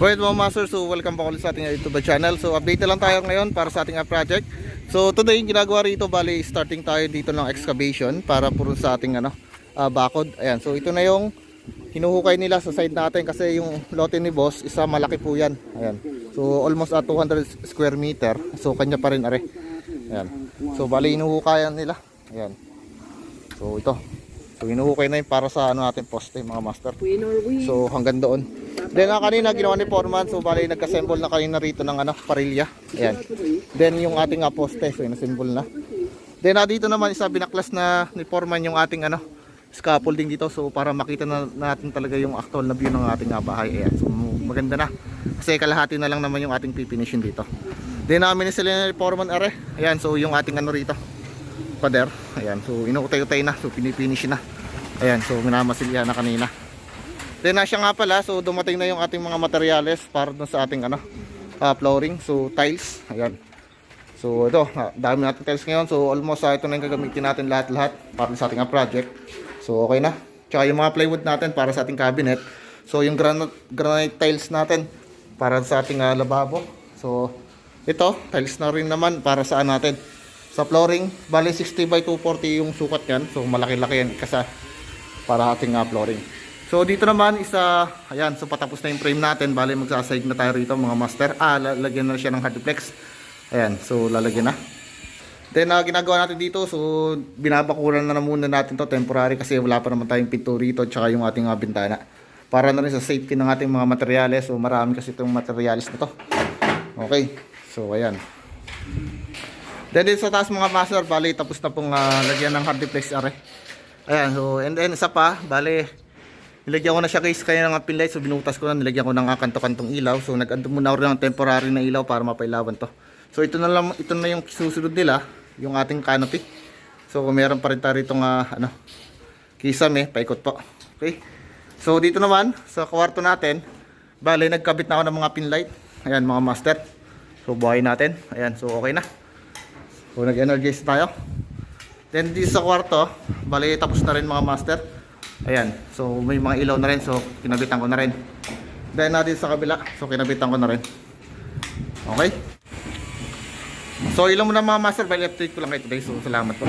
Alright mga master, so welcome back ulit sa ating YouTube channel. So update na lang tayo ngayon para sa ating uh, project. So today yung ginagawa rito, bali starting tayo dito ng excavation para puro sa ating ano, ah, bakod. Ayan, so ito na yung hinuhukay nila sa side natin kasi yung lote ni boss, isa malaki po yan. Ayan. So almost at 200 square meter. So kanya pa rin are. Ayan. So bali hinuhukayan nila. Ayan. So ito. So hinuhukay na yun para sa ano natin poste mga master. So hanggang doon. Then ah, kanina ginawa ni Foreman so bali nagka-assemble na kanina rito ng ano parilya. Ayan. Then yung ating ah, poste so inassemble na. Then ah, dito naman isa binaklas na ni Foreman yung ating ano scaffolding dito so para makita na natin talaga yung actual na view ng ating ah, bahay. Ayan. So maganda na. Kasi kalahati na lang naman yung ating pipinishin dito. Then namin sila ni Foreman are. Ayan so yung ating ano rito pader. Ayan so inuutay-utay na so pinipinish na. Ayan so minamasilya na kanina. Then na siya nga pala, so dumating na yung ating mga materyales para dun sa ating ano, ah, flooring, so tiles, ayan. So ito, ah, dami natin tiles ngayon, so almost ah, ito na yung gagamitin natin lahat-lahat para sa ating project. So okay na. Tsaka yung mga plywood natin para sa ating cabinet. So yung granite, granite tiles natin para sa ating ah, lababo. So ito, tiles na rin naman para saan natin. Sa flooring, bali 60 by 240 yung sukat yan. So malaki-laki yan kasi para ating ah, flooring. So dito naman isa, ayan, so patapos na yung frame natin, bali magsasahig na tayo rito mga master. Ah, lalagyan na siya ng hardplex. Ayan, so lalagyan na. Then ah, ginagawa natin dito, so binabakuran na, na muna natin to temporary kasi wala pa naman tayong pinto rito tsaka yung ating ah, bintana. Para na rin sa safety ng ating mga materyales. So marami kasi itong materyales na to. Okay, so ayan. Then dito sa taas mga master, bali tapos na pong ah, lagyan ng hardplex are. Ayan, so and then isa pa, bali nilagyan ko na siya guys kaya ng pinlight. So binutas ko na nilagyan ko ng ah, kanto-kantong ilaw. So nag-ando muna ako ng temporary na ilaw para mapailawan to. So ito na lang ito na yung susunod nila yung ating canopy. So meron pa rin tayo rito nga ano kisame paikot po. Okay? So dito naman sa kwarto natin bali nagkabit na ako ng mga pinlight. Ayan mga master. So buhay natin. Ayan so okay na. So nag-energize tayo. Then dito sa kwarto bali tapos na rin mga master Ayan. So may mga ilaw na rin. So kinabitan ko na rin. Then natin sa kabila. So kinabitan ko na rin. Okay. So ilaw muna mga master. Bali update ko lang kayo today. So salamat po.